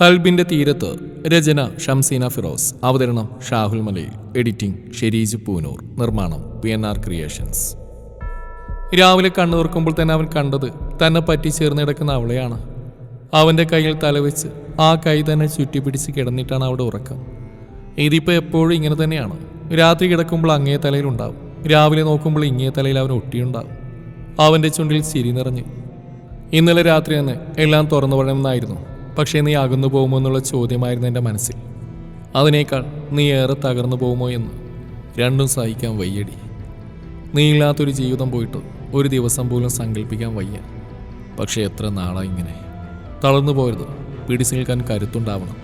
കൽബിന്റെ തീരത്ത് രചന ഷംസീന ഫിറോസ് അവതരണം ഷാഹുൽ മലയിൽ എഡിറ്റിംഗ് ഷെരീജ് പൂനൂർ നിർമ്മാണം പി എൻ ആർ ക്രിയേഷൻസ്. രാവിലെ കണ്ണു തുറക്കുമ്പോൾ തന്നെ അവൻ കണ്ടത് തന്നെ പറ്റി ചേർന്ന് കിടക്കുന്ന അവളെയാണ്. അവന്റെ കയ്യിൽ തലവെച്ച് ആ കൈ തന്നെ ചുറ്റിപ്പിടിച്ച് കിടന്നിട്ടാണ് അവിടെ ഉറക്കം. ഇതിപ്പോൾ എപ്പോഴും ഇങ്ങനെ തന്നെയാണ്. രാത്രി കിടക്കുമ്പോൾ അങ്ങേ തലയിലുണ്ടാവും രാവിലെ നോക്കുമ്പോൾ ഇങ്ങേ തലയിൽ അവൻ ഒട്ടിയുണ്ടാവും. അവന്റെ ചുണ്ടിൽ ചിരി നിറഞ്ഞ്. ഇന്നലെ രാത്രി തന്നെ എല്ലാം തുറന്നു പറയണമെന്നായിരുന്നു. പക്ഷേ നീ അകന്നു പോകുമോ എന്നുള്ള ചോദ്യമായിരുന്നു എന്റെ മനസ്സിൽ. അതിനേക്കാൾ നീ ഏറെ തകർന്നു പോകുമോ എന്ന് രണ്ടും സഹിക്കാൻ വയ്യടി. നീ ഇല്ലാത്തൊരു ജീവിതം പോയിട്ട് ഒരു ദിവസം പോലും സങ്കല്പിക്കാൻ വയ്യ. പക്ഷേ എത്ര നാളാ ഇങ്ങനെ. തളർന്നു പോയത് പിടിച്ചു നിൽക്കാൻ കരുത്തുണ്ടാവണം.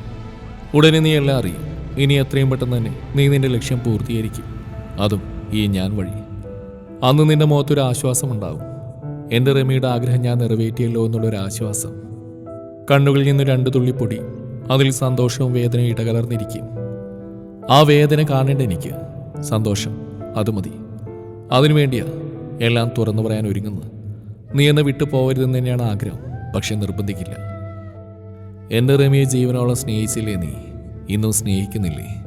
ഉടനെ നീ എല്ലാം അറിയും. ഇനി എത്രയും പെട്ടെന്ന് തന്നെ നീ നിന്റെ ലക്ഷ്യം പൂർത്തീകരിക്കും. അതും ഈ ഞാൻ വഴി. അന്ന് നിന്റെ മുഖത്തൊരു ആശ്വാസമുണ്ടാവും. എന്റെ റമിയുടെ ആഗ്രഹം ഞാൻ നിറവേറ്റിയല്ലോ എന്നുള്ളൊരു ആശ്വാസം കണ്ണുകളിൽ നിന്ന് രണ്ട് തുള്ളി പൊടി അതിൽ സന്തോഷവും വേദനയും ഇടകലർന്നിരിക്കും. ആ വേദന കാണേണ്ട എനിക്ക് സന്തോഷം അത് മതി. അതിനുവേണ്ടിയാ എല്ലാം തുറന്നു പറയാൻ ഒരുങ്ങുന്നത്. നീ എന്നെ വിട്ടു പോകരുതെന്ന് തന്നെയാണ് ആഗ്രഹം പക്ഷെ നിർബന്ധിക്കില്ല. എന്റെ റമിയെ ജീവനോളം സ്നേഹിച്ചില്ലേ നീ? ഇന്നും സ്നേഹിക്കുന്നില്ലേ?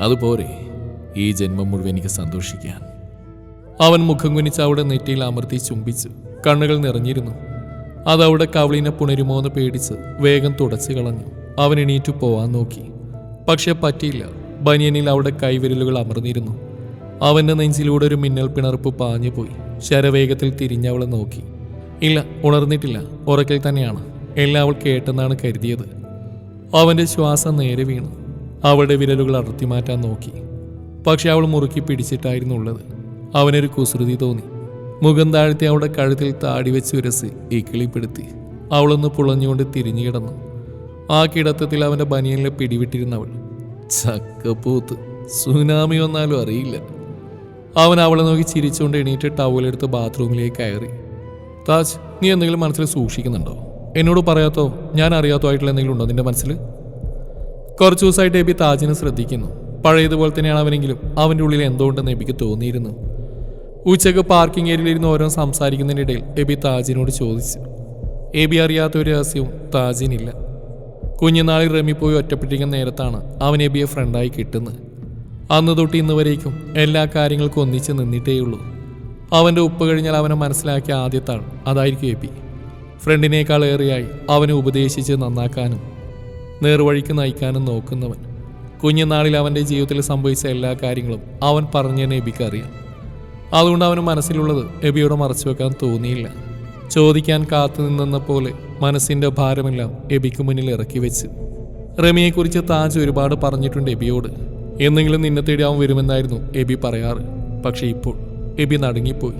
അതുപോരെ ഈ ജന്മം മുഴുവൻ എനിക്ക് സന്തോഷിക്കാൻ. അവൻ മുഖം കുനിച്ച് അവിടെ നെറ്റിയിൽ അമർത്തി ചുംബിച്ചു കണ്ണുകൾ നിറഞ്ഞിരുന്നു. അതവിടെ കവളിനെ പുണരുമോ എന്ന് പേടിച്ച് വേഗം തുടച്ചു കളഞ്ഞു. അവൻ എണീറ്റു പോവാൻ നോക്കി. പക്ഷെ പറ്റിയില്ല. ബനിയനിൽ അവിടെ കൈവിരലുകൾ അമർന്നിരുന്നു. അവന്റെ നെഞ്ചിലൂടെ ഒരു മിന്നൽ പിണർപ്പ് പാഞ്ഞു പോയി. ശരവേഗത്തിൽ തിരിഞ്ഞവളെ നോക്കി. ഇല്ല ഉണർന്നിട്ടില്ല. ഉറക്കിൽ തന്നെയാണ്. എല്ലാം അവൾ കേട്ടെന്നാണ് കരുതിയത്. അവന്റെ ശ്വാസം നേരെ വീണു. അവളുടെ വിരലുകൾ അടർത്തി മാറ്റാൻ നോക്കി. പക്ഷെ അവൾ മുറുക്കി പിടിച്ചിട്ടായിരുന്നുള്ളത് അവനൊരു കുസൃതി തോന്നി. മുഖം താഴ്ത്തി അവളുടെ കഴുത്തിൽ താടി വെച്ച് ഉരಸಿ ഇക്കിളിപ്പെടുത്തി അവളൊന്ന് പുളഞ്ഞുകൊണ്ട് തിരിഞ്ഞു കിടന്നു. ആ കിടത്തത്തിൽ അവന്റെ ബനിയനിലെ പിടിവിട്ടിരുന്നവൾ. ചക്കപ്പൂത്ത് സുനാമി വന്നാലും അറിയില്ല. അവൻ അവളെ നോക്കി ചിരിച്ചുകൊണ്ട് എണീറ്റ് ടവലെടുത്ത് ബാത്റൂമിലേക്ക് കയറി. താജ് നീ എന്തെങ്കിലും മനസ്സിൽ സൂക്ഷിക്കുന്നുണ്ടോ? എന്നോട് പറയാത്തോ? ഞാൻ അറിയാത്തോ ആയിട്ടുള്ള എന്തെങ്കിലും ഉണ്ടോ നിന്റെ മനസ്സിൽ? കുറച്ചു ദിവസമായിട്ട് എബി താജിനെ ശ്രദ്ധിക്കുന്നു. പഴയതുപോലെ തന്നെയാണ് അവനെങ്കിലും. അവന്റെ ഉള്ളിൽ എന്തുകൊണ്ടെന്ന് എബിക്ക് തോന്നിയിരുന്നു. ഉച്ചയ്ക്ക് പാർക്കിംഗ് ഏരിയയിലിരുന്ന് ഓരോ സംസാരിക്കുന്നതിനിടയിൽ എബി താജിനോട് ചോദിച്ചു. എബി അറിയാത്ത ഒരു രഹസ്യവും താജിനില്ല. കുഞ്ഞുനാളിൽ റമി പോയി ഒറ്റപ്പെട്ടിരിക്കുന്ന നേരത്താണ് അവൻ എബിയെ ഫ്രണ്ടായി കിട്ടുന്നത്. അന്ന് തൊട്ട് ഇന്ന് വരേക്കും എല്ലാ കാര്യങ്ങൾക്കും ഒന്നിച്ച് നിന്നിട്ടേയുള്ളൂ. അവന്റെ ഉപ്പ് കഴിഞ്ഞാൽ അവനെ മനസ്സിലാക്കിയ ആദ്യത്താൾ അതായിരിക്കും എബി. ഫ്രണ്ടിനേക്കാൾ ഏറെയായി അവനെ ഉപദേശിച്ച് നന്നാക്കാനും നേർവഴിക്ക് നയിക്കാനും നോക്കുന്നവൻ. കുഞ്ഞുനാളിൽ അവന്റെ ജീവിതത്തിൽ സംഭവിച്ച എല്ലാ കാര്യങ്ങളും അവൻ പറഞ്ഞതിന് എബിക്ക് അറിയാം. അതുകൊണ്ട് അവന് മനസ്സിലുള്ളത് എബിയോട് മറച്ചു വെക്കാൻ തോന്നിയില്ല. ചോദിക്കാൻ കാത്തു നിന്നെന്ന പോലെ മനസ്സിന്റെ ഭാരമെല്ലാം എബിക്ക് മുന്നിൽ ഇറക്കി വെച്ച്. റമിയെക്കുറിച്ച് താജ് ഒരുപാട് പറഞ്ഞിട്ടുണ്ട് എബിയോട്. എന്നെങ്കിലും നിന്നെ തേടി അവൻ വരുമെന്നായിരുന്നു എബി പറയാറ്. പക്ഷേ ഇപ്പോൾ എബി നടുങ്ങിപ്പോയി.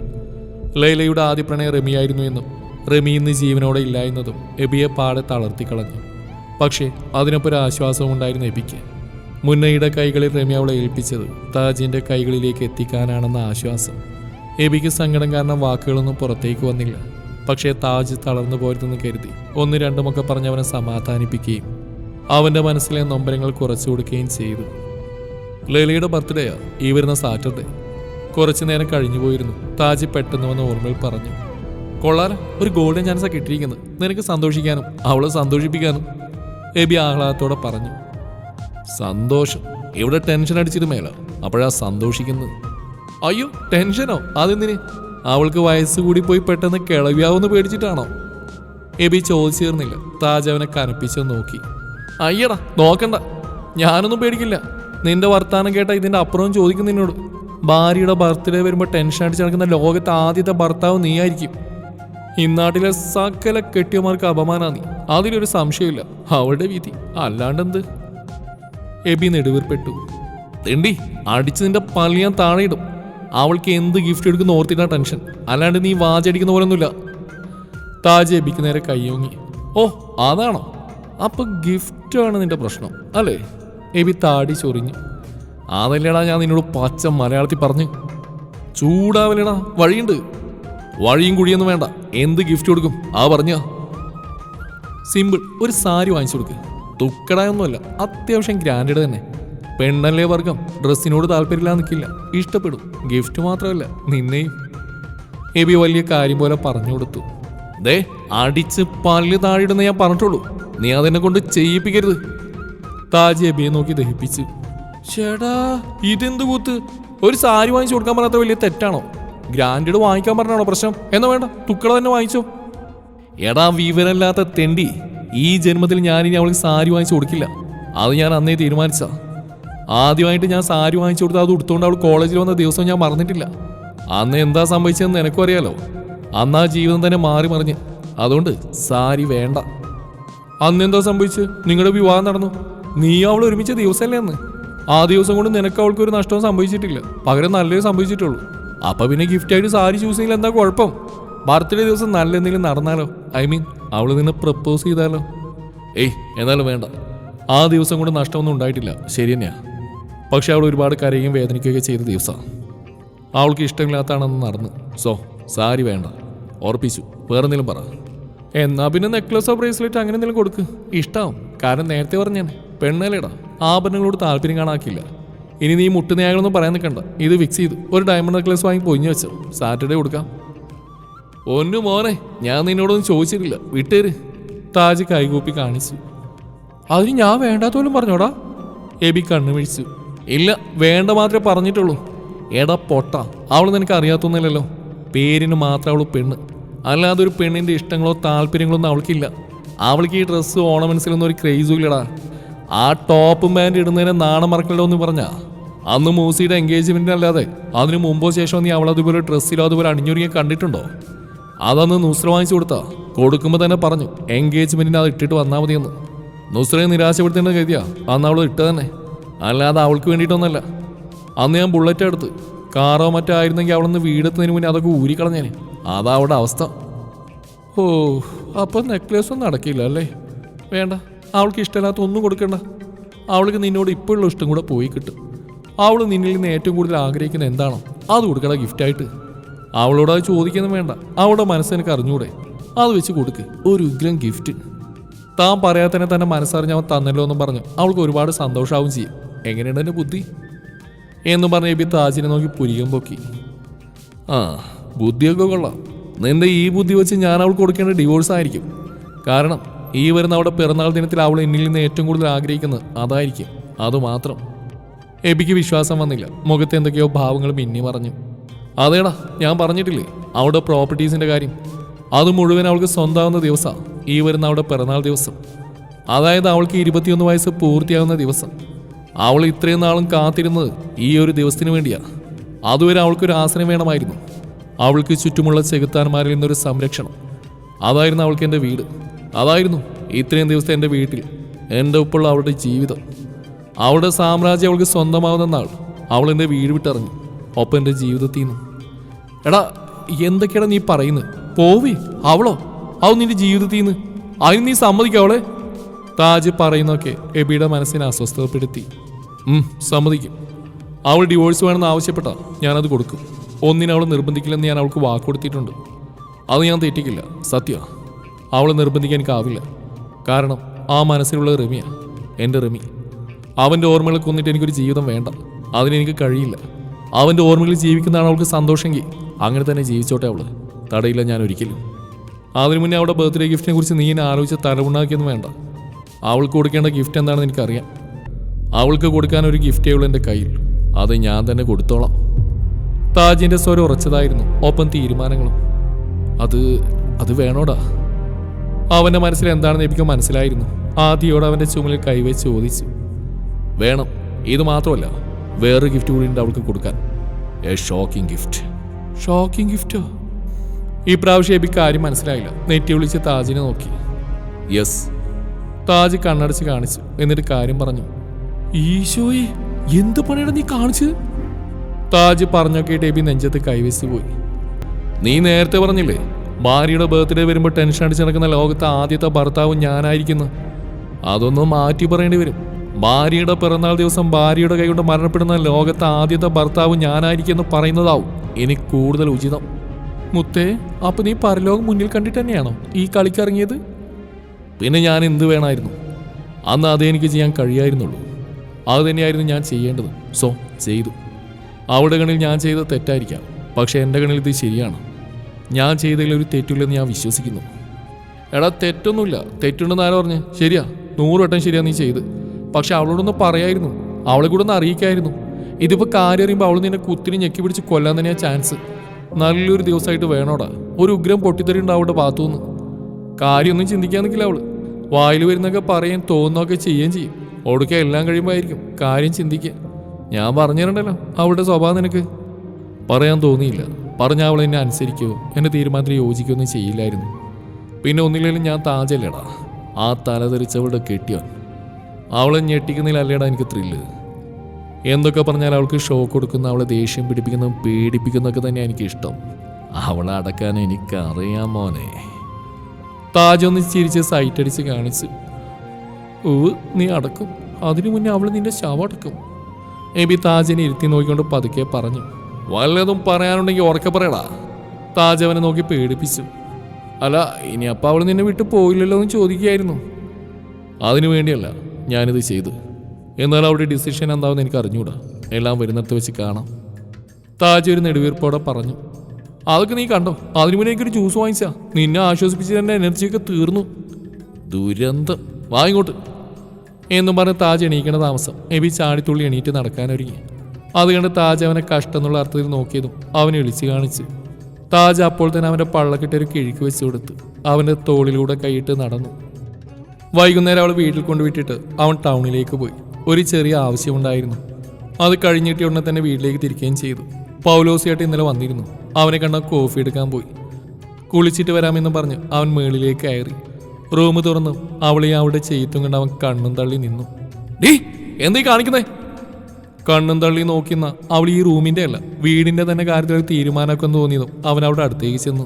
ലൈലയുടെ ആദ്യ പ്രണയം റമിയായിരുന്നു എന്നും റമി ഇന്ന് ജീവനോടെ ഇല്ല എന്നതും എബിയെ പാടെ തളർത്തിക്കളഞ്ഞു പക്ഷേ അതിനൊപ്പം ആശ്വാസവും ഉണ്ടായിരുന്നു എബിക്ക്. മുന്നയുടെ കൈകളിൽ രമ്യ അവളെ ഏൽപ്പിച്ചത് താജിന്റെ കൈകളിലേക്ക് എത്തിക്കാനാണെന്ന ആശ്വാസം. എബിക്ക് സങ്കടം കാരണം വാക്കുകളൊന്നും പുറത്തേക്ക് വന്നില്ല. പക്ഷേ താജ് തളർന്നു പോരുതെന്ന് കരുതി ഒന്ന് രണ്ടുമൊക്കെ പറഞ്ഞവനെ സമാധാനിപ്പിക്കുകയും അവന്റെ മനസ്സിലെ നൊമ്പരങ്ങൾ കുറച്ചു കൊടുക്കുകയും ചെയ്തു. ലളിയുടെ ബർത്ത്ഡേയാ ഈ വരുന്ന സാറ്റർഡേ. കുറച്ചു നേരം കഴിഞ്ഞു പോയിരുന്നു. താജ് പെട്ടെന്ന് വന്ന് ഓർമ്മയിൽ പറഞ്ഞു കൊള്ളാല ഒരു ഗോൾഡൻ ചാൻസാണ് കിട്ടിയിരിക്കുന്നത്. നിനക്ക് സന്തോഷിക്കാനും അവളെ സന്തോഷിപ്പിക്കാനും. എബി ആഹ്ലാദത്തോടെ പറഞ്ഞു സന്തോഷം. ഇവിടെ ടെൻഷൻ അടിച്ചിട്ട് അപ്പോഴാ സന്തോഷിക്കുന്നത് അയ്യോ ടെൻഷനോ അതെന്തിന്? അവൾക്ക് വയസ്സ് കൂടി പോയി പെട്ടെന്ന് കിളവിയാവുന്ന് പേടിച്ചിട്ടാണോ? എബി ചോദിച്ചു തീർന്നില്ല താജ് അവനെ കനപ്പിച്ച് നോക്കി. അയ്യടാ നോക്കണ്ട. ഞാനൊന്നും പേടിക്കില്ല. നിന്റെ വർത്താനം കേട്ട ഇതിന്റെ അപ്പുറവും ചോദിക്കും നിന്നോട്. ഭാര്യയുടെ ബർത്ത്ഡേ വരുമ്പോൾ ടെൻഷൻ അടിച്ച് നടക്കുന്ന ലോകത്തെ ആദ്യത്തെ ഭർത്താവ് നീയായിരിക്കും. ഇന്നാട്ടിലെ സകല കെട്ടിയമാർക്ക് അപമാനാ നീ. അതിലൊരു സംശയമില്ല അവളുടെ വിധി. അല്ലാണ്ടെന്ത്? എബി നെടുവീർപ്പെട്ടു തെണ്ടി അടിച്ച് നിന്റെ പള്ളിയാൻ ഞാൻ താഴെയിടും അവൾക്ക് എന്ത് ഗിഫ്റ്റ് എടുക്കുന്ന ഓർത്തിട്ടാ ടെൻഷൻ. അല്ലാണ്ട് നീ വാചടിക്കുന്ന പോലൊന്നുമില്ല. താജ് എബിക്ക് നേരെ കയ്യോങ്ങി ഓ അതാണോ? അപ്പൊ ഗിഫ്റ്റാണ് നിന്റെ പ്രശ്നം അല്ലേ? എബി താടി ചൊറിഞ്ഞു. അതല്ലേടാ ഞാൻ നിന്നോട് പച്ച മലയാളത്തിൽ പറഞ്ഞു. ചൂടാവല്ലേടാ വഴിയുണ്ട്. വഴിയും കുഴിയൊന്നും വേണ്ട. എന്ത് ഗിഫ്റ്റ് കൊടുക്കും ആ പറഞ്ഞ. സിമ്പിൾ ഒരു സാരി വാങ്ങിച്ചു കൊടുക്ക്. തുക്കടായൊന്നുമല്ല അത്യാവശ്യം ഗ്രാൻഡഡ് തന്നെ. പെണ്ണല്ലേ വർഗം ഡ്രസ്സിനോട് താല്പര്യമില്ല നിൽക്കില്ല. ഇഷ്ടപ്പെടും ഗിഫ്റ്റ് മാത്രമല്ല നിന്നെയും. എബി വലിയ കാര്യം പോലെ പറഞ്ഞു കൊടുത്തു. ദേ അടിച്ച് പല്ല് താഴെയിടുന്ന ഞാൻ പറഞ്ഞിട്ടുള്ളൂ നീ അതെന്നെ കൊണ്ട് ചെയ്യിപ്പിക്കരുത്. താജ് എബിയെ നോക്കി ദഹിപ്പിച്ച്. ചേടാ ഇതെന്ത് കൂത്ത്? ഒരു സാരി വാങ്ങിച്ചു കൊടുക്കാൻ പറയാത്ത വലിയ തെറ്റാണോ? ഗ്രാൻഡ് വാങ്ങിക്കാൻ പറഞ്ഞാണോ പ്രശ്നം? എന്നാ വേണ്ട തുക്കള തന്നെ വാങ്ങിച്ചോ. എടാ വിവരമില്ലാത്ത തെണ്ടി. ഈ ജന്മത്തിൽ ഞാനിനി അവൾക്ക് സാരി വാങ്ങിച്ചു കൊടുക്കില്ല. അത് ഞാൻ അന്നേ തീരുമാനിച്ച ആദ്യമായിട്ട് ഞാൻ സാരി വാങ്ങിച്ചു കൊടുത്ത് അത് ഉടുത്തുകൊണ്ട് അവൾ കോളേജിൽ വന്ന ദിവസം ഞാൻ മറന്നിട്ടില്ല. അന്ന് എന്താ സംഭവിച്ചതെന്ന് നിനക്കും അറിയാലോ? അന്ന് ആ ജീവിതം തന്നെ മാറി മറിഞ്ഞ്. അതുകൊണ്ട് സാരി വേണ്ട. അന്ന് എന്താ സംഭവിച്ച് നിങ്ങളുടെ വിവാഹം നടന്നു. നീ അവൾ ഒരുമിച്ച ദിവസമല്ലേ അന്ന്? ആ ദിവസം കൊണ്ട് നിനക്ക് അവൾക്ക് ഒരു നഷ്ടവും സംഭവിച്ചിട്ടില്ല. പകരം നല്ലത് സംഭവിച്ചിട്ടുള്ളൂ. അപ്പൊ പിന്നെ ഗിഫ്റ്റായിട്ട് സാരി ചൂസ് എന്താ കുഴപ്പം? ബർത്ത്ഡേ ദിവസം നല്ല എന്തെങ്കിലും നടന്നാലോ? ഐ മീൻ അവൾ നിന്നെ പ്രപ്പോസ് ചെയ്താലോ? ഏയ് എന്നാലും വേണ്ട. ആ ദിവസം കൊണ്ട് നഷ്ടമൊന്നും ഉണ്ടായിട്ടില്ല. ശരി തന്നെയാ. പക്ഷെ അവൾ ഒരുപാട് കരയും വേദനിക്കുകയൊക്കെ ചെയ്ത ദിവസമാണ് അവൾക്ക് ഇഷ്ടമില്ലാത്തതാണെന്ന് നടന്നു. സോ സാരി വേണ്ട. ഓർപ്പിച്ചു വേറെ എന്തെങ്കിലും പറ. എന്നാ പിന്നെ നെക്ലസോ ബ്രേസ്ലെറ്റ് അങ്ങനെ എന്തെങ്കിലും കൊടുക്ക്. ഇഷ്ടാവും. കാരണം നേരത്തെ പറഞ്ഞേ പെണ്ണല്ലേടാ. ആഭരണങ്ങളോട് താല്പര്യം കാണാക്കില്ല ഇനി നീ മുട്ടുനേകളൊന്നും പറയാൻ നിൽക്കണ്ട ഇത് ഫിക്സ് ചെയ്തു ഒരു ഡയമണ്ട് നെക്ലസ് വാങ്ങി പൊഞ്ഞു വെച്ചു. സാറ്റർഡേ കൊടുക്കാം. ഒന്നു മോനെ ഞാൻ നിന്നോടൊന്നും ചോദിച്ചിട്ടില്ല. വിട്ടേര്. താജ് കൈകൂപ്പി കാണിച്ചു. അതിന് ഞാൻ വേണ്ടാത്ത പോലും പറഞ്ഞോടാ. എബി കണ്ണു ഇല്ല വേണ്ട മാത്രമേ പറഞ്ഞിട്ടുള്ളൂ. എടാ പൊട്ട അവൾ നിനക്ക് അറിയാത്തൊന്നുമില്ലല്ലോ. പേരിന് മാത്രം അവൾ പെണ്ണ്. അല്ലാതെ ഒരു പെണ്ണിന്റെ ഇഷ്ടങ്ങളോ താല്പര്യങ്ങളോ ഒന്നും അവൾക്കില്ല. അവൾക്ക് ഈ ഡ്രസ്സ് ഓണമെൻസിലൊന്നും ഒരു ക്രേസും ഇല്ലടാ. ആ ടോപ്പും പാന്റ് ഇടുന്നതിനെ നാണം മറക്കല്ലോ എന്ന് പറഞ്ഞാ? അന്ന് മൂസിയുടെ എൻഗേജ്മെന്റിനല്ലാതെ അതിനു മുമ്പോ ശേഷമോ നീ അവൾ അതുപോലെ ഡ്രസ്സിലോ അതുപോലെ അണിഞ്ഞൊരുങ്ങി കണ്ടിട്ടുണ്ടോ? അതന്ന് നുസ്ര വാങ്ങിച്ചു കൊടുത്താ. കൊടുക്കുമ്പോൾ തന്നെ പറഞ്ഞു എൻഗേജ്മെന്റിന് അത് ഇട്ടിട്ട് വന്നാൽ മതിയെന്ന്. നുസ്രയെ നിരാശപ്പെടുത്തേണ്ട കരുതിയാ അന്ന് അവൾ ഇട്ട് തന്നെ. അല്ലാതെ അവൾക്ക് വേണ്ടിയിട്ടൊന്നല്ല. അന്ന് ഞാൻ ബുള്ളറ്റ് എടുത്ത് കാറോ മറ്റോ ആയിരുന്നെങ്കിൽ അവളൊന്ന് വീടെത്തുന്നതിന് മുന്നേ അതൊക്കെ ഊരിക്കളഞ്ഞേ അതാ അവിടെ അവസ്ഥ. ഓ അപ്പം നെക്ലേസ് ഒന്നും നടക്കില്ല അല്ലേ? വേണ്ട അവൾക്ക് ഇഷ്ടമില്ലാത്ത ഒന്നും കൊടുക്കണ്ട. അവൾക്ക് നിന്നോട് ഇപ്പോഴുള്ള ഇഷ്ടം കൂടെ പോയി കിട്ടും. അവൾ നിന്നിൽ നിന്ന് ഏറ്റവും കൂടുതൽ ആഗ്രഹിക്കുന്ന എന്താണോ അത് കൊടുക്കണ ഗിഫ്റ്റായിട്ട് അവളോട് അത് ചോദിക്കുന്നു വേണ്ട. അവളുടെ മനസ്സ് എനിക്ക് അറിഞ്ഞൂടെ. അത് വെച്ച് കൊടുക്ക്. ഒരു ഉഗ്രം ഗിഫ്റ്റ് താൻ പറയാതെ തന്നെ മനസ്സറിഞ്ഞ് അവൻ തന്നല്ലോ എന്നും പറഞ്ഞു. അവൾക്ക് ഒരുപാട് സന്തോഷമാവും ചെയ്യും. എങ്ങനെയുണ്ട് എന്റെ ബുദ്ധി? എന്ന് പറഞ്ഞ എബി താജിനെ നോക്കി പുരികം പൊക്കി. ആ ബുദ്ധിയൊക്കെ കൊള്ളാം. നിന്റെ ഈ ബുദ്ധി വെച്ച് ഞാൻ അവൾക്ക് കൊടുക്കേണ്ട ഡിവോഴ്സ് ആയിരിക്കും. കാരണം ഈ വരുന്ന അവിടെ പിറന്നാൾ ദിനത്തിൽ അവൾ എന്നിൽ നിന്ന് ഏറ്റവും കൂടുതൽ ആഗ്രഹിക്കുന്നത് അതായിരിക്കും. അതുമാത്രം എബിക്ക് വിശ്വാസം വന്നില്ല. മുഖത്ത് എന്തൊക്കെയോ ഭാവങ്ങൾ മിന്നി പറഞ്ഞു അതേടാ ഞാൻ പറഞ്ഞിട്ടില്ലേ അവിടെ പ്രോപ്പർട്ടീസിന്റെ കാര്യം. അത് മുഴുവൻ അവൾക്ക് സ്വന്തമാവുന്ന ദിവസമാണ് ഈ വരുന്ന അവിടെ പിറന്നാൾ ദിവസം. അതായത് അവൾക്ക് ഇരുപത്തിയൊന്ന് വയസ്സ് പൂർത്തിയാവുന്ന ദിവസം. അവൾ ഇത്രയും നാളും കാത്തിരുന്നത് ഈ ഒരു ദിവസത്തിന് വേണ്ടിയാ. അതുവരെ അവൾക്കൊരു ആസനം വേണമായിരുന്നു. അവൾക്ക് ചുറ്റുമുള്ള ചെകുത്താന്മാരിൽ നിന്നൊരു സംരക്ഷണം. അതായിരുന്നു അവൾക്ക് എന്റെ വീട്. അതായിരുന്നു ഇത്രയും ദിവസത്തെ എന്റെ വീട്ടിൽ എന്റെ ഒപ്പുള്ള അവളുടെ ജീവിതം. അവളുടെ സാമ്രാജ്യം അവൾക്ക് സ്വന്തമാവുന്ന നാൾ അവൾ എന്റെ വീട് വിട്ടിറങ്ങി ഒപ്പം എന്റെ ജീവിതത്തിൽ നിന്നും. എടാ എന്തൊക്കെയാണ് നീ പറയുന്നത്? പോവി അവളോ? അവ നിന്റെ ജീവിതത്തിൽ നിന്ന്. അതിന് നീ സമ്മതിക്കും അവളെ? താജ് പറയുന്നൊക്കെ എബിയുടെ മനസ്സിനെ അസ്വസ്ഥതപ്പെടുത്തി. സമ്മതിക്കും. അവൾ ഡിവോഴ്സ് വേണമെന്ന് ആവശ്യപ്പെട്ടാ ഞാനത് കൊടുക്കും. ഒന്നിനെ അവൾ നിർബന്ധിക്കില്ലെന്ന് ഞാൻ അവൾക്ക് വാക്ക് കൊടുത്തിട്ടുണ്ട്. അത് ഞാൻ തെറ്റിക്കില്ല സത്യ. അവളെ നിർബന്ധിക്കാൻ എനിക്കാവില്ല. കാരണം ആ മനസ്സിലുള്ള റമിയ എന്റെ റമി. അവന്റെ ഓർമ്മകളെ കൊന്നിട്ട് എനിക്കൊരു ജീവിതം വേണ്ട. അതിനെനിക്ക് കഴിയില്ല. അവന്റെ ഓർമ്മകളിൽ ജീവിക്കുന്നതാണ് അവൾക്ക് സന്തോഷമെങ്കിൽ അങ്ങനെ തന്നെ ജീവിച്ചോട്ടെ അവൾ. തടയില്ല ഞാൻ ഒരിക്കലും. അതിനു മുന്നേ അവളുടെ ബർത്ത്ഡേ ഗിഫ്റ്റിനെ കുറിച്ച് നീ എന്നെ ആലോചിച്ച് തലമുണ്ടാക്കിയൊന്നും വേണ്ട. അവൾക്ക് കൊടുക്കേണ്ട ഗിഫ്റ്റ് എന്താണെന്ന് എനിക്കറിയാം. അവൾക്ക് കൊടുക്കാൻ ഒരു ഗിഫ്റ്റേ ഉള്ളൂ എന്റെ കയ്യിൽ. അത് ഞാൻ തന്നെ കൊടുത്തോളാം. താജിന്റെ സ്വരം ഉറച്ചതായിരുന്നു. ഒപ്പം തീരുമാനങ്ങളും. അത് അത് വേണോടാ? അവന്റെ മനസ്സിൽ എന്താണെന്ന് എനിക്ക് മനസ്സിലായിരുന്നു. ആദ്യയോട് അവന്റെ ചുമലിൽ കൈവച്ച് ചോദിച്ചു. വേണം. ഇത് മാത്രമല്ല. വേറൊരു ഗിഫ്റ്റ് കൂടി ഉണ്ട് അവൾക്ക് കൊടുക്കാൻ. എ ഷോക്കിംഗ് ഗിഫ്റ്റ് ഷോക്കിംഗ് ഗിഫ്റ്റോ ഈ പ്രാവശ്യം എബിക്ക് കാര്യം മനസ്സിലായില്ല. നെറ്റി വിളിച്ച് താജിനെ നോക്കി. യെസ് താജ് കണ്ണടച്ച് കാണിച്ചു. എന്നിട്ട് കാര്യം പറഞ്ഞു. ഈശോയെ എന്ത് പണിയാണ് നീ കാണിച്ചത്? താജ് പറഞ്ഞൊക്കെ എബി നെഞ്ചത്ത് കൈവച്ച് പോയി. നീ നേരത്തെ പറഞ്ഞില്ലേ ഭാര്യയുടെ ബർത്ത്ഡേ വരുമ്പോൾ ടെൻഷൻ അടിച്ച് നടക്കുന്ന ലോകത്തെ ആദ്യത്തെ ഭർത്താവ് ഞാനായിരിക്കുന്നു. അതൊന്നും മാറ്റി പറയേണ്ടി വരും. ഭാര്യയുടെ പിറന്നാൾ ദിവസം ഭാര്യയുടെ കൈകൊണ്ട് മരണപ്പെടുന്ന ലോകത്തെ ആദ്യത്തെ ഭർത്താവ് ഞാനായിരിക്കുമെന്ന് പറയുന്നതാവും ഇനി കൂടുതൽ ഉചിതം. മുത്തേ അപ്പൊ നീ പരലോകം മുന്നിൽ കണ്ടിട്ട് തന്നെയാണോ ഈ കളിക്കിറങ്ങിയത്? പിന്നെ ഞാൻ എന്ത് വേണമായിരുന്നു അന്ന് അതെനിക്ക് ചെയ്യാൻ കഴിയായിരുന്നുള്ളൂ. അത് തന്നെയായിരുന്നു ഞാൻ ചെയ്യേണ്ടത്. സോ ചെയ്തു. അവളുടെ കണിൽ ഞാൻ ചെയ്തത് തെറ്റായിരിക്കാം. പക്ഷെ എന്റെ കണിൽ ഇത് ശരിയാണ്. ഞാൻ ചെയ്തതിൽ ഒരു തെറ്റില്ലെന്ന് ഞാൻ വിശ്വസിക്കുന്നു. എടാ തെറ്റൊന്നുമില്ല. തെറ്റുണ്ടെന്ന് ആരോ പറഞ്ഞ്? ശരിയാ. നൂറ് വട്ടം ശരിയാ നീ ചെയ്ത്. പക്ഷെ അവളോടൊന്ന് പറയായിരുന്നു. അവളെ കൂടെ ഒന്ന് അറിയിക്കായിരുന്നു. ഇതിപ്പോ കാര്യം അറിയുമ്പോൾ അവൾ നിന്നെ കുത്തിരി ഞെക്കി പിടിച്ച് കൊല്ലാൻ തന്നെയാ ചാൻസ് നല്ലൊരു ദിവസമായിട്ട് വേണോടാ. ഒരു ഉഗ്രം പൊട്ടിത്തെറി ഉണ്ടാവുടെ ഭാഗത്തുനിന്ന്. കാര്യമൊന്നും ചിന്തിക്കാൻ നിൽക്കില്ല അവൾ. വായിൽ വരുന്നൊക്കെ പറയാൻ തോന്നുന്നൊക്കെ ചെയ്യുകയും ചെയ്യും. ഒടുക്ക എല്ലാം കഴിയുമ്പോൾ ആയിരിക്കും കാര്യം ചിന്തിക്കുക ഞാൻ പറഞ്ഞു തരണ്ടല്ലോ അവളുടെ സ്വഭാവം നിനക്ക്. പറയാൻ തോന്നിയില്ല. പറഞ്ഞ അവൾ എന്നെ അനുസരിക്കുകയോ എന്റെ തീരുമാനത്തിൽ യോജിക്കുകയൊന്നും ചെയ്യില്ലായിരുന്നു. പിന്നെ ഒന്നില്ലെങ്കിലും ഞാൻ താജല്ലേടാ ആ തലതെറിച്ചവളുടെ കെട്ടിയാണ് കെട്ടിയോ അവളെ ഞെട്ടിക്കുന്നതിലല്ലേടാ എനിക്ക് ത്രില്ല് എന്തൊക്കെ പറഞ്ഞാൽ അവൾക്ക് ഷോക്ക് കൊടുക്കുന്ന അവളെ ദേഷ്യം പിടിപ്പിക്കുന്ന പേടിപ്പിക്കുന്നൊക്കെ തന്നെ എനിക്ക് ഇഷ്ടം അവളെ അടക്കാൻ എനിക്കറിയാം മോനെ. താജൊന്ന് ചിരിച്ച് സൈറ്റ് അടിച്ച് കാണിച്ചു ഓ നീ അടക്കും. അതിനു മുന്നേ അവൾ നിന്റെ ശവം അടക്കും. എബി താജിനെ ഇരുത്തി നോക്കിക്കൊണ്ട് പതുക്കെ പറഞ്ഞു വല്ലതും പറയാനുണ്ടെങ്കിൽ ഉറക്കെ പറയടാ. താജ് അവനെ നോക്കി പേടിപ്പിച്ചു അല്ല ഇനി അപ്പം അവൾ നിന്നെ വിട്ടു പോയില്ലല്ലോ എന്ന് ചോദിക്കുകയായിരുന്നു. അതിനു വേണ്ടിയല്ല ഞാനിത് ചെയ്തു. എന്നാൽ അവിടെ ഡിസിഷൻ എന്താണെന്ന് എനിക്ക് അറിഞ്ഞൂടാ എല്ലാം വരുന്നിടത്ത് വെച്ച് കാണാം. താജ് ഒരു നെടുവീർപ്പോടെ പറഞ്ഞു. അതൊക്കെ നീ കണ്ടോ? അതിനു മുന്നേ എനിക്കൊരു ജ്യൂസ് വാങ്ങിച്ചാ. നിന്നെ ആശ്വസിപ്പിച്ച് എന്റെ എനർജിയൊക്കെ തീർന്നു. ദുരന്തം. വാങ്ങിക്കോട്ട് എന്നും പറഞ്ഞ് താജ് എണീക്കണ താമസം. എബി ചാടിത്തുള്ളി എണീറ്റ് നടക്കാനൊരുങ്ങി. അത് കണ്ട് താജ് അവനെ കഷ്ടം എന്നുള്ള അർത്ഥത്തിൽ നോക്കിയതും അവനെ വിളിച്ചു കാണിച്ചു. താജ് അപ്പോൾ തന്നെ അവന്റെ പള്ളക്കിട്ടൊരു കിഴിക്ക് വെച്ച് കൊടുത്തു അവന്റെ തോളിലൂടെ കൈയിട്ട് നടന്നു. വൈകുന്നേരം അവൾ വീട്ടിൽ കൊണ്ടുവിട്ടിട്ട് അവൻ ടൗണിലേക്ക് പോയി. ഒരു ചെറിയ ആവശ്യമുണ്ടായിരുന്നു. അത് കഴിഞ്ഞിട്ട് ഉടനെ തന്നെ വീട്ടിലേക്ക് തിരിക്കുകയും ചെയ്തു. പൗലോസിയായിട്ട് ഇന്നലെ വന്നിരുന്നു. അവനെ കണ്ട കോഫി എടുക്കാൻ പോയി. കുളിച്ചിട്ട് വരാമെന്ന് പറഞ്ഞ് അവൻ മേളിലേക്ക് കയറി. റൂം തുറന്നു അവളെ അവളുടെ ചെയ്ത്തും കണ്ട് അവൻ കണ്ണും തള്ളി നിന്നു. ഡീ എന്തീ കാണിക്കുന്നേ? കണ്ണും തള്ളി നോക്കുന്ന അവൾ ഈ റൂമിന്റെ അല്ല വീടിന്റെ തന്നെ കാര്യത്തിൽ തീരുമാനമൊക്കെ തോന്നിയതും അവൻ അവിടെ അടുത്തേക്ക് ചെന്നു.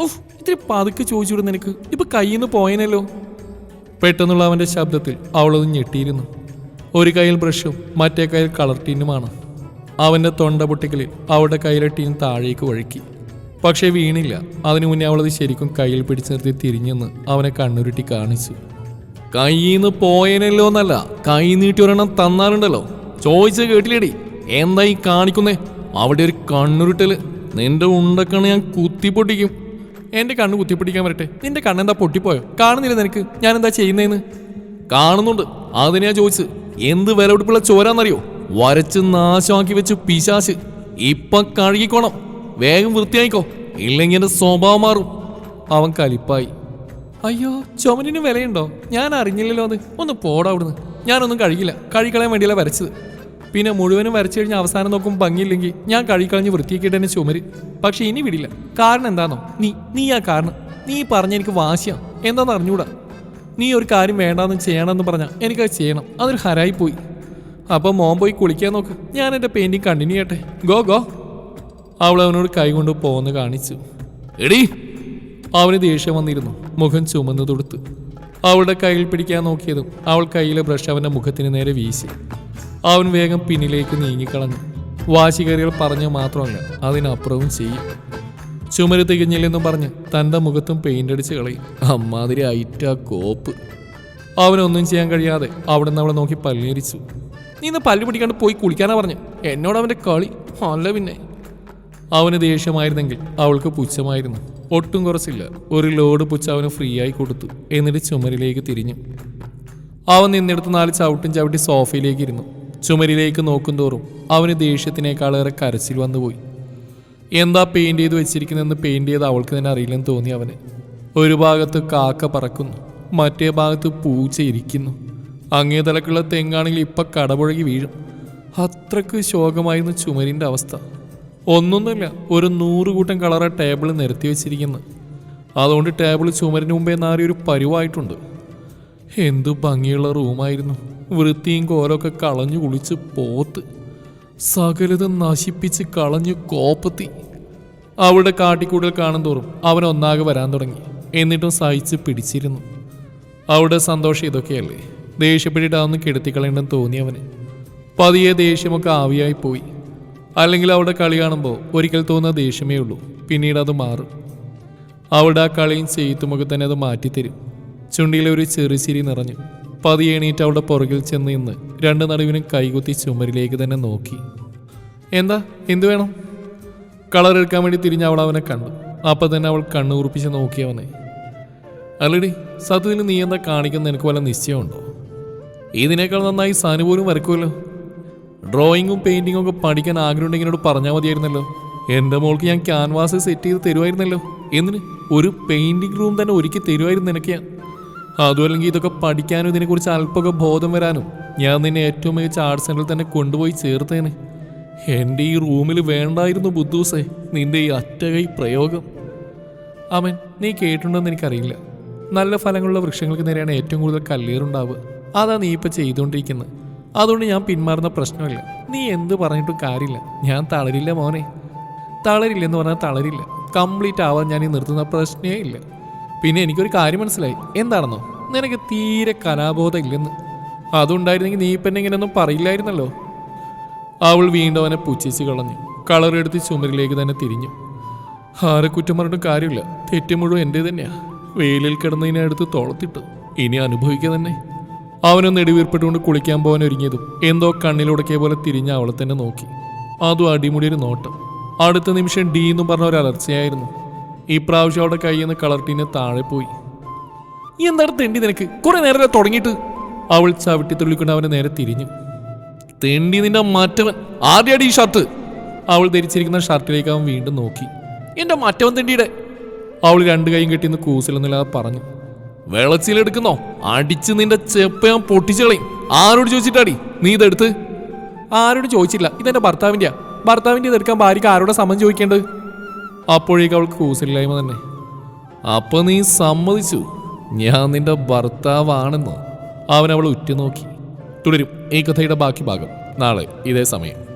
ഓഹ് ഇത്തിരി പതുക്കെ ചോദിച്ചുവിടും നിനക്ക്. ഇപ്പൊ കയ്യിൽ നിന്ന് പോയനല്ലോ. പെട്ടെന്നുള്ള അവന്റെ ശബ്ദത്തിൽ അവളത് ഞെട്ടിയിരുന്നു. ഒരു കയ്യിൽ ബ്രഷും മറ്റേ കയ്യിൽ കളർ ടീനുമാണ് അവന്റെ തൊണ്ട പൊട്ടിക്കലിൽ അവളുടെ കയ്യിലെ ടീൻ താഴേക്ക് വഴുക്കി. പക്ഷേ വീണില്ല. അതിനു മുന്നേ അവളത് ശരിക്കും കയ്യിൽ പിടിച്ചു നിർത്തി തിരിഞ്ഞെന്ന് അവനെ കണ്ണുരുട്ടി കാണിച്ചു. കയ്യിന്ന് പോയനല്ലോ എന്നല്ല കൈ നീട്ടി ഒരെണ്ണം തന്നാലുണ്ടല്ലോ. ചോദിച്ച കേട്ടില്ലേടി? എന്താ ഈ കാണിക്കുന്നേ? അവിടെ ഒരു കണ്ണുരുട്ടൽ. നിന്റെ ഉണ്ടക്കണ് ഞാൻ കുത്തിപ്പൊട്ടിക്കും. എന്റെ കണ്ണ് കുത്തിപ്പിടിക്കാൻ വരട്ടെ. നിന്റെ കണ്ണെന്താ പൊട്ടിപ്പോയോ? കാണുന്നില്ല നിനക്ക്? ഞാൻ എന്താ ചെയ്യുന്നതെന്ന് കാണുന്നുണ്ട്. അതിനെ ഞാൻ ചോദിച്ചത്. എന്ത് വിലപിടിപ്പുള്ള ചോരാന്നറിയോ? വരച്ച് നാശമാക്കി വെച്ച് പിശാശ് ഇപ്പൊ കഴുകിക്കോണം. വേഗം വൃത്തിയായിക്കോ. ഇല്ലെങ്കിൽ എന്റെ സ്വഭാവം മാറും. അവൻ കലിപ്പായി. അയ്യോ ചുമനിന് വിലയുണ്ടോ? ഞാൻ അറിഞ്ഞില്ലല്ലോ അത്. ഒന്ന് പോടാ അവിടുന്ന്. ഞാനൊന്നും കഴുകില്ല കഴിക്കളയാൻ വേണ്ടിയല്ല വരച്ചത്. പിന്നെ മുഴുവനും വരച്ചു കഴിഞ്ഞ് അവസാനം നോക്കും ഭംഗിയില്ലെങ്കിൽ ഞാൻ കഴിക്കളഞ്ഞ് വൃത്തിയാക്കിയിട്ട് എന്നെ ചുമര്. പക്ഷെ ഇനി വിടില്ല. കാരണം എന്താണോ നീ നീ ആ കാരണം. നീ പറഞ്ഞ എനിക്ക് വാശിയാ. എന്താണെന്ന് അറിഞ്ഞൂടാ? നീ ഒരു കാര്യം വേണ്ടാന്ന് ചെയ്യണമെന്ന് പറഞ്ഞാൽ എനിക്കത് ചെയ്യണം. അതൊരു ഹരായി പോയി. അപ്പോൾ മോൻ പോയി കുളിക്കാൻ നോക്ക്. ഞാൻ എന്റെ പെയിന്റിങ് കണ്ടിന്യൂ ചെയ്യട്ടെ. Go go. അവൾ അവനോട് കൈകൊണ്ട് പോന്ന് കാണിച്ചു. എടി. അവന് ദേഷ്യം വന്നിരുന്നു. മുഖം ചുമന്നു തൊടുത്ത്. അവളുടെ കയ്യിൽ പിടിക്കാൻ നോക്കിയതും അവൾ കയ്യിലെ ബ്രഷ് അവന്റെ മുഖത്തിന് നേരെ വീശി. അവൻ വേഗം പിന്നിലേക്ക് നീങ്ങിക്കളഞ്ഞു. വാശികേറികൾ പറഞ്ഞു മാത്രമല്ല അതിനപ്പുറവും ചെയ്യും. ചുമര് തികഞ്ഞില്ലെന്നും പറഞ്ഞ് തന്റെ മുഖത്തും പെയിന്റ് അടിച്ച് കളയും. അമ്മാതിരി ഐറ്റ കോപ്പ്. അവനൊന്നും ചെയ്യാൻ കഴിയാതെ അവിടെ നിന്ന് അവളെ നോക്കി പല്ലേരിച്ചു നീ ഇന്ന് പല്ല് പിടിക്കാണ്ട് പോയി കുളിക്കാനാ പറഞ്ഞു. എന്നോട് അവന്റെ കളി? അല്ല പിന്നെ. അവന് ദേഷ്യമായിരുന്നെങ്കിൽ അവൾക്ക് പുച്ഛമായിരുന്നു. ഒട്ടും കുറച്ചില്ല. ഒരു ലോഡ് പുച്ഛ അവന് ഫ്രീ ആയി കൊടുത്തു. എന്നിട്ട് ചുമരിലേക്ക് തിരിഞ്ഞു. അവൻ നിന്നെടുത്ത് നാല് ചവിട്ടും ചവിട്ടി സോഫയിലേക്ക് ഇരുന്നു. ചുമരിലേക്ക് നോക്കും തോറും അവന് ദേഷ്യത്തിനേക്കാളേറെ കരച്ചിൽ വന്നുപോയി. എന്താ പെയിന്റ് ചെയ്ത് വെച്ചിരിക്കുന്നതെന്ന് പെയിന്റ് ചെയ്ത് അവൾക്ക് തന്നെ അറിയില്ലെന്ന് തോന്നി അവന്. ഒരു ഭാഗത്ത് കാക്ക പറക്കുന്നു മറ്റേ ഭാഗത്ത് പൂച്ച ഇരിക്കുന്നു. അങ്ങേ തലക്കുള്ള തെങ്ങാണെങ്കിൽ ഇപ്പം കടപുഴകി വീഴും. അത്രയ്ക്ക് ശോകമായിരുന്നു ചുമരിന്റെ അവസ്ഥ. ഒന്നൊന്നുമില്ല ഒരു നൂറ് കൂട്ടം കളറ ടേബിൾ നിരത്തി വെച്ചിരിക്കുന്നു അതുകൊണ്ട് ടേബിൾ ചുമരിന് മുമ്പേ നാറി ഒരു പരുവായിട്ടുണ്ട്. എന്തു ഭംഗിയുള്ള റൂമായിരുന്നു. വൃത്തിയും കോലൊക്കെ കളഞ്ഞു കുളിച്ച് പോത്ത്. സകലതും നശിപ്പിച്ച് കളഞ്ഞു കോപ്പത്തി. അവളുടെ കാട്ടിക്കൂടൽ കാണും തോറും അവൻ ഒന്നാകെ വരാൻ തുടങ്ങി. എന്നിട്ടും സഹിച്ച് പിടിച്ചിരുന്നു. അവളുടെ സന്തോഷം ഇതൊക്കെയല്ലേ? ദേഷ്യപ്പെട്ടിട്ട് കിടത്തിക്കളയണ്ടെന്ന് തോന്നി അവന് പതിയെ ദേഷ്യമൊക്കെ ആവിയായി പോയി. അല്ലെങ്കിൽ അവളുടെ കളി കാണുമ്പോൾ ഒരിക്കൽ തോന്നുന്ന ദേഷ്യമേ ഉള്ളൂ. പിന്നീട് അത് മാറും. അവളുടെ ആ കളിയും ചെയ്ത്തുമൊക്കെ തന്നെ അത് മാറ്റിത്തരും. ചുണ്ടിയിലെ ഒരു ചെറുചിരി നിറഞ്ഞു. പതിയെ എണീറ്റ് അവളുടെ പുറകിൽ ചെന്ന് നിന്ന് രണ്ട് നടുവിനും കൈകുത്തി ചുമരിലേക്ക് തന്നെ നോക്കി. എന്താ? എന്തു വേണം? കളർ എടുക്കാൻ വേണ്ടി തിരിഞ്ഞ് അവൾ അവനെ കണ്ടു. അപ്പം തന്നെ അവൾ കണ്ണു ഉറപ്പിച്ച് നോക്കി അവനെ. അല്ലടി സത്യത്തിൽ നീ എന്താ കാണിക്കുന്ന എനിക്ക് വല്ല നിശ്ചയമുണ്ടോ? ഇതിനേക്കാൾ നന്നായി സാനു പോലും വരക്കുമല്ലോ ഡ്രോയിങ്ങും പെയിന്റിങ്ങും ഒക്കെ പഠിക്കാൻ ആഗ്രഹമുണ്ടെങ്കിൽ എന്നോട് പറഞ്ഞാൽ മതിയായിരുന്നല്ലോ. എന്റെ മോൾക്ക് ഞാൻ ക്യാൻവാസ് സെറ്റ് ചെയ്ത് തരുമായിരുന്നല്ലോ. എന്തിന്? ഒരു പെയിന്റിംഗ് റൂം തന്നെ ഒരുക്കി തരുമായിരുന്നു എനിക്ക് അതും അല്ലെങ്കിൽ ഇതൊക്കെ പഠിക്കാനും ഇതിനെക്കുറിച്ച് അല്പമൊക്കെ ബോധം വരാനും ഞാൻ നിന്നെ ഏറ്റവും മികച്ച ആർട്ട് സെന്ററിൽ തന്നെ കൊണ്ടുപോയി ചേർത്തേനെ. എന്റെ ഈ റൂമിൽ വേണ്ടായിരുന്നു ബുദ്ധൂസേ നിന്റെ ഈ അറ്റകൈ പ്രയോഗം. അവൻ നീ കേട്ടിട്ടുണ്ടെന്ന് എനിക്കറിയില്ല. നല്ല ഫലങ്ങളുള്ള വൃക്ഷങ്ങൾക്ക് നേരെയാണ് ഏറ്റവും കൂടുതൽ കല്ലേറുണ്ടാവുക. അതാ നീ ഇപ്പം ചെയ്തുകൊണ്ടിരിക്കുന്നത് അതുകൊണ്ട് ഞാൻ പിന്മാറുന്ന പ്രശ്നമില്ല. നീ എന്ത് പറഞ്ഞിട്ടും കാര്യമില്ല. ഞാൻ തളരില്ല മോനെ. തളരില്ല എന്ന് പറഞ്ഞാൽ തളരില്ല. കംപ്ലീറ്റ് ആവാൻ ഞാൻ ഈ നിർത്തുന്ന പ്രശ്നമേ ഇല്ല. പിന്നെ എനിക്കൊരു കാര്യം മനസ്സിലായി. എന്താണെന്നോ? നിനക്ക് തീരെ കലാബോധം ഇല്ലെന്ന് അതുണ്ടായിരുന്നെങ്കിൽ നീ ഇപ്പം എന്നെ ഇങ്ങനെയൊന്നും പറയില്ലായിരുന്നല്ലോ. അവൾ വീണ്ടും അവനെ പുച്ഛിച്ച് കളഞ്ഞു. കളറെടുത്ത് ചുമരിലേക്ക് തന്നെ തിരിഞ്ഞു. ആരെ കുറ്റം പറഞ്ഞിട്ടും കാര്യമില്ല. തെറ്റ് മുഴുവൻ എന്റെ തന്നെയാ. വെയിലിൽ കിടന്നതിനെ അടുത്ത് തോളത്തിട്ടു. ഇനി അനുഭവിക്കുക തന്നെ. അവനൊന്ന് ഇടിവീർപ്പെട്ടുകൊണ്ട് കുളിക്കാൻ പോകാൻ ഒരുങ്ങിയതും എന്തോ കണ്ണിലുടക്കിയ പോലെ തിരിഞ്ഞ് അവളെ തന്നെ നോക്കി. അതും അടിമുടിയൊരു നോട്ടം. അടുത്ത നിമിഷം ഡി എന്നും പറഞ്ഞ ഒരു അലർച്ചയായിരുന്നു. ഇപ്രാവശ്യം അവിടെ കയ്യിൽ നിന്ന് കളർ ടീനെ താഴെ പോയി. എന്താണ് തെണ്ടി നിനക്ക്? കുറെ നേരം തുടങ്ങിയിട്ട്? അവൾ ചവിട്ടി തുള്ളിക്കൊണ്ട് അവനെ നേരെ തിരിഞ്ഞു. തെണ്ടി നിന്റെ മറ്റവൻ. ആദ്യമായിട്ട് ഈ ഷർട്ട് അവൾ ധരിച്ചിരിക്കുന്ന ഷർട്ടിലേക്ക് അവൻ വീണ്ടും നോക്കി. എന്റെ മറ്റവൻ തെണ്ടിയുടെ. അവൾ രണ്ടു കൈയും കെട്ടിന്ന് കൂസിലൊന്നുമില്ലാതെ പറഞ്ഞു. വെളച്ചിലെടുക്കുന്നോ അടിച്ച് നിന്റെ ചെപ്പ ഞാൻ പൊട്ടിച്ചളയും ആരോട് ചോദിച്ചിട്ടാടി? നീ ഇതെടുത്ത്? ആരോട് ചോദിച്ചില്ല ഇതെന്റെ ഭർത്താവിന്റെയാ ഭർത്താവിന്റെ ഇതെടുക്കാൻ ഭാര്യയ്ക്ക് ആരോടെ സമ്മതം ചോദിക്കേണ്ടത്? അപ്പോഴേക്ക് അവൾക്ക് കൂസില്ലായ്മ തന്നെ. അപ്പൊ നീ സമ്മതിച്ചു. ഞാൻ നിന്റെ ഭർത്താവാണെന്ന്. അവൻ അവൾ ഉറ്റുനോക്കി. തുടരും ഈ കഥയുടെ ബാക്കി ഭാഗം നാളെ ഇതേ സമയം.